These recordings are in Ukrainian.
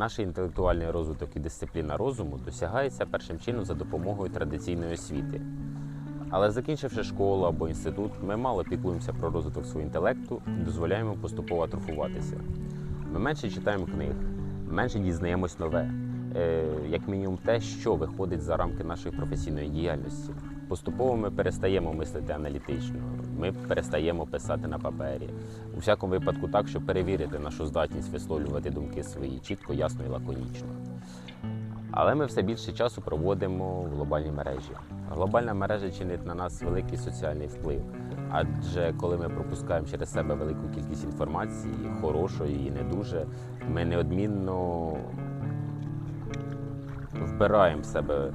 Наш інтелектуальний розвиток і дисципліна розуму досягається першим чином за допомогою традиційної освіти. Але закінчивши школу або інститут, ми мало піклуємося про розвиток свого інтелекту і дозволяємо поступово атрофуватися. Ми менше читаємо книг, менше дізнаємось нове, е, як мінімум те, що виходить за рамки нашої професійної діяльності. Поступово ми перестаємо мислити аналітично, ми перестаємо писати на папері. У всякому випадку так, щоб перевірити нашу здатність висловлювати думки свої чітко, ясно і лаконічно. Але ми все більше часу проводимо в глобальній мережі. Глобальна мережа чинить на нас великий соціальний вплив. Адже коли ми пропускаємо через себе велику кількість інформації, хорошої і не дуже, ми неодмінно вбираємо в себе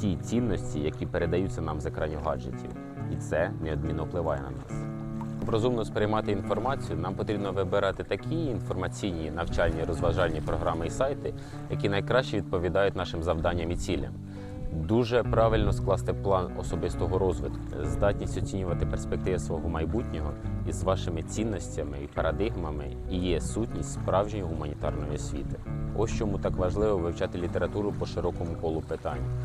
ті цінності, які передаються нам з екранів гаджетів. І це неодмінно впливає на нас. Щоб розумно сприймати інформацію, нам потрібно вибирати такі інформаційні, навчальні, розважальні програми і сайти, які найкраще відповідають нашим завданням і цілям. Дуже правильно скласти план особистого розвитку, здатність оцінювати перспективи свого майбутнього із вашими цінностями і парадигмами і є сутність справжньої гуманітарної освіти. Ось чому так важливо вивчати літературу по широкому колу питань,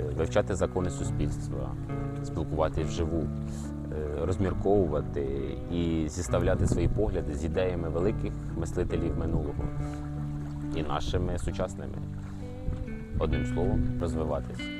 е, вивчати закони суспільства, спілкуватися вживу, е, розмірковувати і зіставляти свої погляди з ідеями великих мислителів минулого і нашими сучасними. Одним словом, розвиватись.